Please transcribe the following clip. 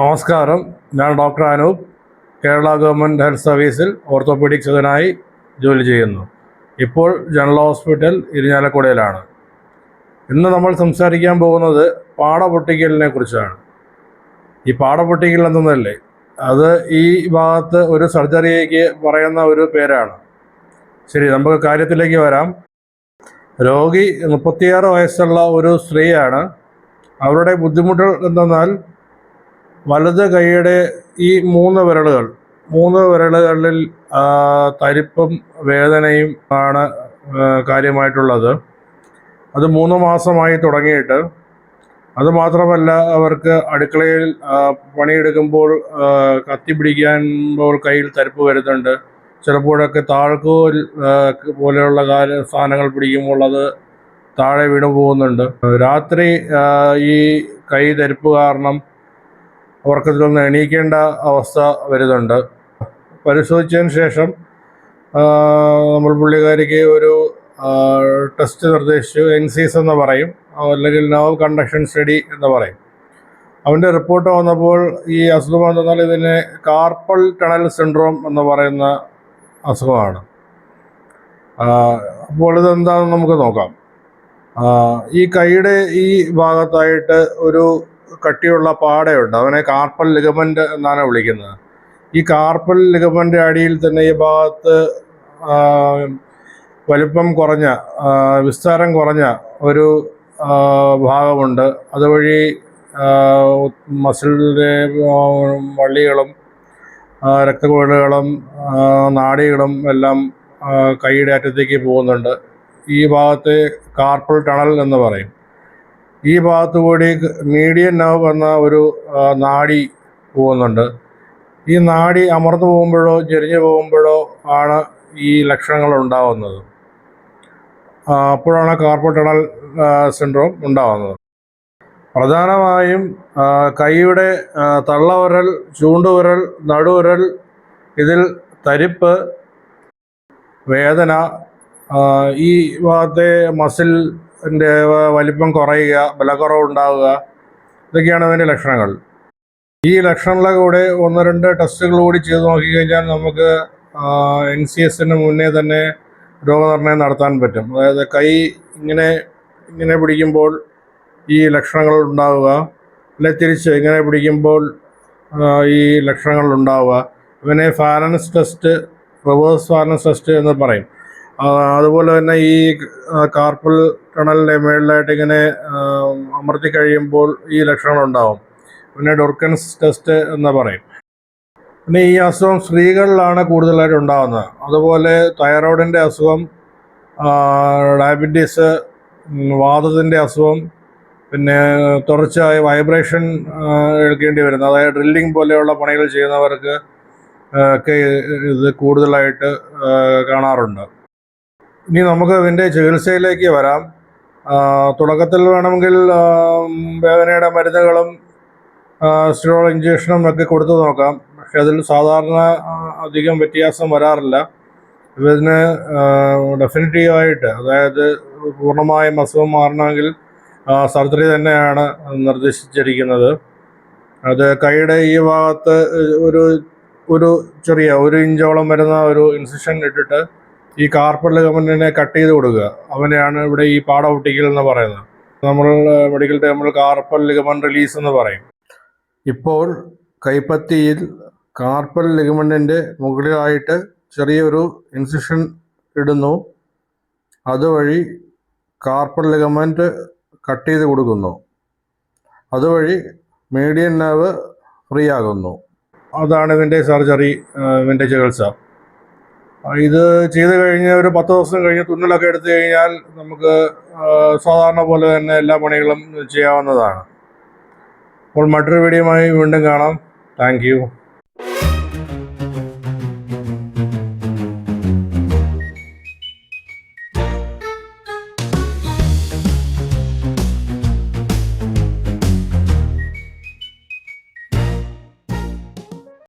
നമസ്കാരം. ഞാൻ doctor Anoop. Kerala government health സർവീസിൽ ഓർത്തോപീഡിക്സുകാരനായി ജോലി ചെയ്യുന്നു. ഇപ്പോൾ ജനറൽ ഹോസ്പിറ്റൽ ഇരിഞ്ഞാലക്കുടയിലാണ്. ഇന്ന് നമ്മൾ സംസാരിക്കാൻ പോകുന്നത് പാട പൊട്ടിക്കലിനെ കുറിച്ചാണ്. ഈ പാട പൊട്ടിക്കൽ എന്തെന്നല്ലേ അത് ഈ ഭാഗത്ത് ഒരു സർജറിക്ക് പറയുന്ന ഒരു പേരാണ്. ശരി നമുക്ക് കാര്യത്തിലേക്ക് വരാം. രോഗി മുപ്പത്തിയാറ് വയസ്സുള്ള ഒരു സ്ത്രീയാണ്. അവരുടെ ബുദ്ധിമുട്ടുകൾ എന്തെന്നാൽ വലത് കൈയുടെ ഈ മൂന്ന് വിരലുകൾ മൂന്ന് വിരലുകളിൽ ആ, തരിപ്പും വേദനയും ആണ് കാര്യമായിട്ടുള്ളത്. അത് മൂന്ന് മാസമായി തുടങ്ങിയിട്ട്. അത് മാത്രമല്ല അവർക്ക് അടുക്കളയിൽ പണിയെടുക്കുമ്പോൾ കത്തി പിടിക്കുമ്പോൾ കയ്യിൽ തരിപ്പ് വരുന്നുണ്ട്. ചിലപ്പോഴൊക്കെ താഴ്ക്കോൽ പോലെയുള്ള കാര്യ സാധനങ്ങൾ പിടിക്കുമ്പോൾ അത് താഴെ വീണു പോകുന്നുണ്ട് രാത്രി ഈ കൈ തരിപ്പ് കാരണം അവർക്ക് ഇതിൽ നിന്ന് എണീക്കേണ്ട അവസ്ഥ വരുന്നുണ്ട്. പരിശോധിച്ചതിന് ശേഷം നമ്മൾ പുള്ളിക്കാരിക്ക് ഒരു ടെസ്റ്റ് നിർദ്ദേശിച്ചു. എൻ സീസ് എന്ന് പറയും. അല്ലെങ്കിൽ നോ കണ്ടക്ഷൻ സ്റ്റഡി എന്ന് പറയും. അവന്റെ റിപ്പോർട്ട് വന്നപ്പോൾ ഈ അസുഖം എന്തെന്നാൽ ഇതിനെ കാർപ്പൽ ടണൽ സിൻഡ്രോം എന്ന് പറയുന്ന അസുഖമാണ്. അപ്പോൾ ഇതെന്താണെന്ന് നമുക്ക് നോക്കാം. ഈ കൈയുടെ ഈ ഭാഗത്തായിട്ട് ഒരു കട്ടിയുള്ള പാടയുണ്ട്. അവനെ കാർപ്പൽ ലിഗമെന്റ് എന്നാണ് വിളിക്കുന്നത്. ഈ കാർപ്പൽ ലിഗമെന്റ് അടിയിൽ തന്നെ ഈ ഭാഗത്ത് വലിപ്പം കുറഞ്ഞ വിസ്താരം കുറഞ്ഞ ഒരു ഭാഗമുണ്ട്. അതുവഴി മസിലിന്റെ വള്ളികളും രക്തക്കുഴലുകളും ആ, എല്ലാം കൈയുടെ അറ്റത്തേക്ക് പോകുന്നുണ്ട്. ഈ ഭാഗത്തെ കാർപ്പൽ ടണൽ എന്ന് പറയും. ഈ ഭാഗത്തു കൂടി മീഡിയൻ നവ് എന്ന ഒരു നാഡി പോകുന്നുണ്ട്. ഈ നാഡി അമർന്നു പോകുമ്പോഴോ ചെരിഞ്ഞു പോകുമ്പോഴോ ആണ് ഈ ലക്ഷണങ്ങൾ ഉണ്ടാവുന്നത്. അപ്പോഴാണ് കാർപ്പറ്റണൽ സിൻഡ്രോം ഉണ്ടാവുന്നത്. പ്രധാനമായും കൈയുടെ തള്ളവരൽ ചൂണ്ടുവിരൽ നടുവിരൽ ഇതിൽ തരിപ്പ് വേദന ഈ ഭാഗത്തെ മസിലിന്റെ വലിപ്പം കുറയുക ബലക്കുറവ് ഉണ്ടാവുക ഇതൊക്കെയാണ് അതിന്റെ ലക്ഷണങ്ങൾ. ഈ ലക്ഷണങ്ങളുടെ കൂടെ ഒന്ന് രണ്ട് ടെസ്റ്റുകൾ കൂടി ചെയ്ത് നോക്കിക്കഴിഞ്ഞാൽ നമുക്ക് എൻ സി എസിന് മുന്നേ തന്നെ രോഗനിർണയം നടത്താൻ പറ്റും. അതായത് കൈ ഇങ്ങനെ ഇങ്ങനെ പിടിക്കുമ്പോൾ ഈ ലക്ഷണങ്ങൾ ഉണ്ടാവുക അല്ലെ തിരിച്ച് ഇങ്ങനെ പിടിക്കുമ്പോൾ ഈ ലക്ഷണങ്ങൾ ഉണ്ടാവുക. ഇവനെ Phalen's test reverse Phalen's test എന്ന് പറയും. അതുപോലെ തന്നെ ഈ കാർപ്പൽ ടണലിന്റെ മേളിലായിട്ട് ഇങ്ങനെ അമർത്തി കഴിയുമ്പോൾ ഈ ലക്ഷണങ്ങൾ ഉണ്ടാവും പിന്നെ ഡൊർക്കൻസ് ടെസ്റ്റ് എന്ന് പറയും. പിന്നെ ഈ അസുഖം സ്ത്രീകളിലാണ് കൂടുതലായിട്ട് ഉണ്ടാകുന്നത് അതുപോലെ തൈറോയിഡിന്റെ അസുഖം ഡയബറ്റീസ് വാദത്തിന്റെ അസുഖം പിന്നെ തുടർച്ചയായ വൈബ്രേഷൻ എടുക്കേണ്ടി വരുന്നത് അതായത് ഡ്രില്ലിംഗ് പോലെയുള്ള പണികൾ ചെയ്യുന്നവർക്ക് ഒക്കെ ഇത് കൂടുതലായിട്ട് കാണാറുണ്ട്. ഇനി നമുക്ക് ഇതിന്റെ ചികിത്സയിലേക്ക് വരാം. തുടക്കത്തിൽ വേണമെങ്കിൽ വേദനയുടെ മരുന്നുകളും സ്റ്റിറോൾ ഇഞ്ചക്ഷനും ഒക്കെ കൊടുത്തു നോക്കാം. പക്ഷെ അതിൽ സാധാരണ അധികം വ്യത്യാസം വരാറില്ല. ഇതിന് ഡെഫിനറ്റീവായിട്ട് അതായത് പൂർണമായും അസുഖം മാറണമെങ്കിൽ സർജറി തന്നെയാണ് നിർദ്ദേശിച്ചിരിക്കുന്നത്. അത് കൈയുടെ ഈ ഭാഗത്ത് ഒരു ഒരു ചെറിയ ഒരു ഇഞ്ചോളം വരുന്ന ഒരു ഇൻസിഷൻ ഇട്ടിട്ട് ഈ കാർപ്പൽ ലിഗമെന്റിനെ കട്ട് ചെയ്ത് കൊടുക്കുക. അവനെയാണ് ഇവിടെ ഈ പാട ഒട്ടിക്കൽ എന്ന് പറയുന്നത്. നമ്മൾ മെഡിക്കൽ ടേമിൽ കാർപ്പൽ ലിഗമെന്റ് റിലീസ് എന്ന് പറയും. ഇപ്പോൾ കൈപ്പത്തിയിൽ കാർപ്പൽ ലിഗമെന്റിന്റെ മുകളിലായിട്ട് ചെറിയൊരു ഇൻസിഷൻ ഇടുന്നു. അതുവഴി കാർപ്പൽ ലിഗമെന്റ് കട്ട് ചെയ്ത് കൊടുക്കുന്നു. അതുവഴി മീഡിയൻ nerve ഫ്രീ ആകുന്നു. അതാണ് ഇതിന്റെ സർജറി ഇതിന്റെ ചികിത്സ. ഇത് ചെയ്ത് കഴിഞ്ഞ് ഒരു പത്ത് ദിവസം കഴിഞ്ഞ് തുന്നലൊക്കെ എടുത്തു കഴിഞ്ഞാൽ നമുക്ക് സാധാരണ പോലെ തന്നെ എല്ലാ പണികളും ചെയ്യാവുന്നതാണ്. അപ്പോൾ മറ്റൊരു വീഡിയോയുമായി വീണ്ടും കാണാം. താങ്ക്